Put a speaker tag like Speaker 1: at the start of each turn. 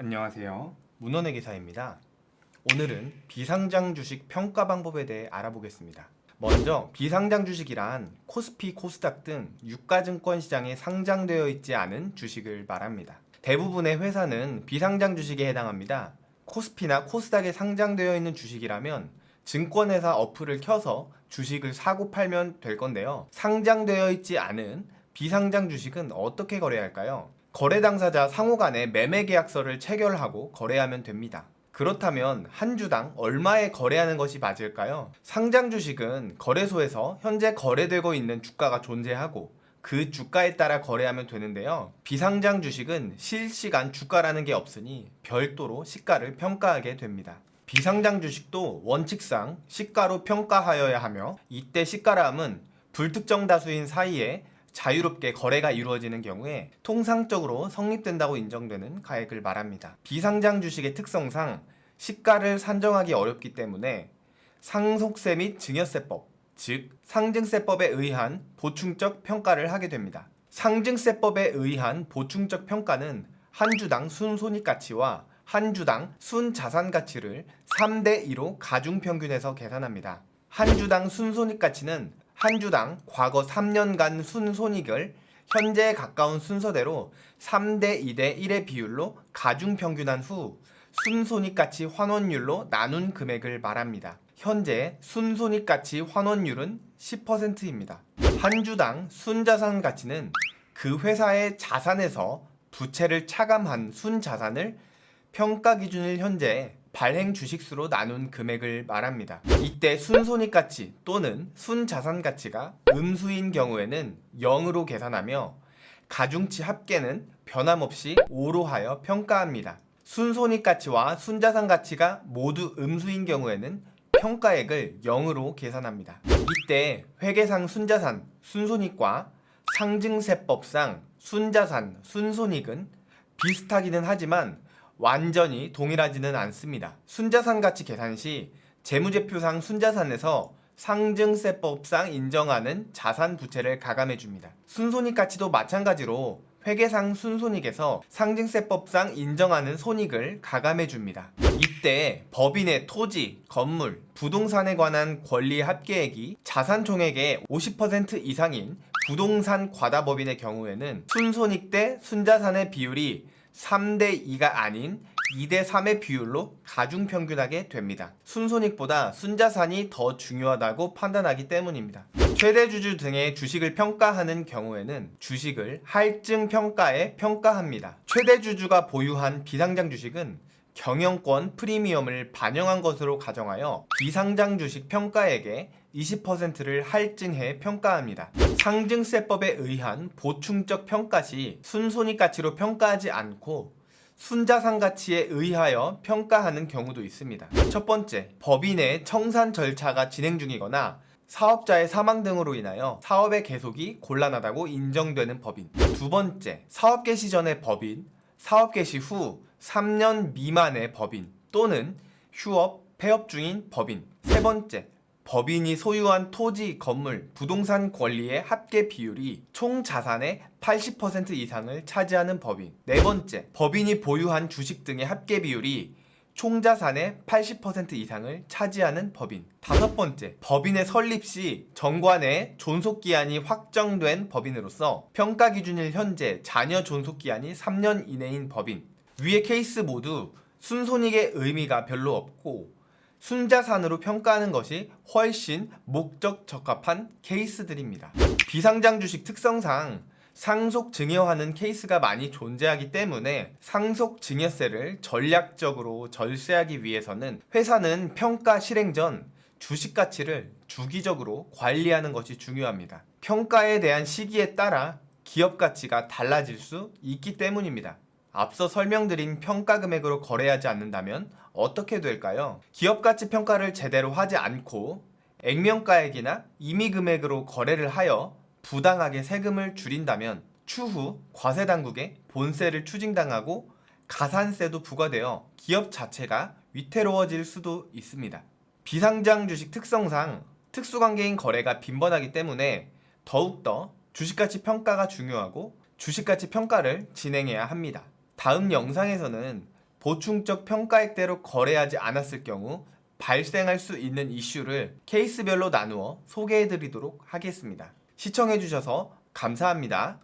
Speaker 1: 안녕하세요. 문원의 기사입니다. 오늘은 비상장 주식 평가 방법에 대해 알아보겠습니다. 먼저 비상장 주식이란 코스피, 코스닥 등 유가증권 시장에 상장되어 있지 않은 주식을 말합니다. 대부분의 회사는 비상장 주식에 해당합니다. 코스피나 코스닥에 상장되어 있는 주식이라면 증권회사 어플을 켜서 주식을 사고 팔면 될 건데요. 상장되어 있지 않은 비상장 주식은 어떻게 거래할까요? 거래 당사자 상호 간에 매매 계약서를 체결하고 거래하면 됩니다. 그렇다면 한 주당 얼마에 거래하는 것이 맞을까요? 상장 주식은 거래소에서 현재 거래되고 있는 주가가 존재하고 그 주가에 따라 거래하면 되는데요. 비상장 주식은 실시간 주가라는 게 없으니 별도로 시가를 평가하게 됩니다. 비상장 주식도 원칙상 시가로 평가하여야 하며 이때 시가람은 불특정 다수인 사이에 자유롭게 거래가 이루어지는 경우에 통상적으로 성립된다고 인정되는 가액을 말합니다. 비상장 주식의 특성상 시가를 산정하기 어렵기 때문에 상속세 및 증여세법, 즉 상증세법에 의한 보충적 평가를 하게 됩니다. 상증세법에 의한 보충적 평가는 한 주당 순손익 가치와 한 주당 순자산 가치를 3대 2로 가중 평균해서 계산합니다. 한 주당 순손익 가치는 한 주당 과거 3년간 순손익을 현재에 가까운 순서대로 3대 2대 1의 비율로 가중평균한 후 순손익가치 환원율로 나눈 금액을 말합니다. 현재 순손익가치 환원율은 10%입니다. 한 주당 순자산 가치는 그 회사의 자산에서 부채를 차감한 순자산을 평가 기준일 현재 발행 주식수로 나눈 금액을 말합니다. 이때 순손익 가치 또는 순자산 가치가 음수인 경우에는 0으로 계산하며 가중치 합계는 변함없이 5로 하여 평가합니다. 순손익 가치와 순자산 가치가 모두 음수인 경우에는 평가액을 0으로 계산합니다. 이때 회계상 순자산, 순손익과 상증세법상 순자산, 순손익은 비슷하기는 하지만 완전히 동일하지는 않습니다. 순자산 가치 계산 시 재무제표상 순자산에서 상증세법상 인정하는 자산 부채를 가감해 줍니다. 순손익 가치도 마찬가지로 회계상 순손익에서 상증세법상 인정하는 손익을 가감해 줍니다. 이때 법인의 토지, 건물, 부동산에 관한 권리 합계액이 자산 총액의 50% 이상인 부동산 과다법인의 경우에는 순손익 대 순자산의 비율이 3대 2가 아닌 2대 3의 비율로 가중평균하게 됩니다. 순손익보다 순자산이 더 중요하다고 판단하기 때문입니다. 최대주주 등의 주식을 평가하는 경우에는 주식을 할증 평가에 평가합니다. 최대주주가 보유한 비상장 주식은 경영권 프리미엄을 반영한 것으로 가정하여 비상장 주식 평가액의 20%를 할증해 평가합니다. 상증세법에 의한 보충적 평가 시 순손익 가치로 평가하지 않고 순자산 가치에 의하여 평가하는 경우도 있습니다. 첫 번째, 법인의 청산 절차가 진행 중이거나 사업자의 사망 등으로 인하여 사업의 계속이 곤란하다고 인정되는 법인. 두 번째, 사업 개시 전의 법인, 사업 개시 후 3년 미만의 법인 또는 휴업, 폐업 중인 법인. 세 번째, 법인이 소유한 토지, 건물, 부동산 권리의 합계 비율이 총 자산의 80% 이상을 차지하는 법인. 네 번째, 법인이 보유한 주식 등의 합계 비율이 총 자산의 80% 이상을 차지하는 법인. 다섯 번째, 법인의 설립 시 정관의 존속 기한이 확정된 법인으로서 평가 기준일 현재 자녀 존속 기한이 3년 이내인 법인. 위의 케이스 모두 순손익의 의미가 별로 없고 순자산으로 평가하는 것이 훨씬 목적 적합한 케이스들입니다. 비상장 주식 특성상 상속 증여하는 케이스가 많이 존재하기 때문에 상속 증여세를 전략적으로 절세하기 위해서는 회사는 평가 실행 전 주식 가치를 주기적으로 관리하는 것이 중요합니다. 평가에 대한 시기에 따라 기업 가치가 달라질 수 있기 때문입니다. 앞서 설명드린 평가 금액으로 거래하지 않는다면 어떻게 될까요? 기업 가치 평가를 제대로 하지 않고 액면가액이나 임의 금액으로 거래를 하여 부당하게 세금을 줄인다면 추후 과세 당국에 본세를 추징당하고 가산세도 부과되어 기업 자체가 위태로워질 수도 있습니다. 비상장 주식 특성상 특수관계인 거래가 빈번하기 때문에 더욱더 주식가치 평가가 중요하고 주식가치 평가를 진행해야 합니다. 다음 영상에서는 보충적 평가액대로 거래하지 않았을 경우 발생할 수 있는 이슈를 케이스별로 나누어 소개해 드리도록 하겠습니다. 시청해 주셔서 감사합니다.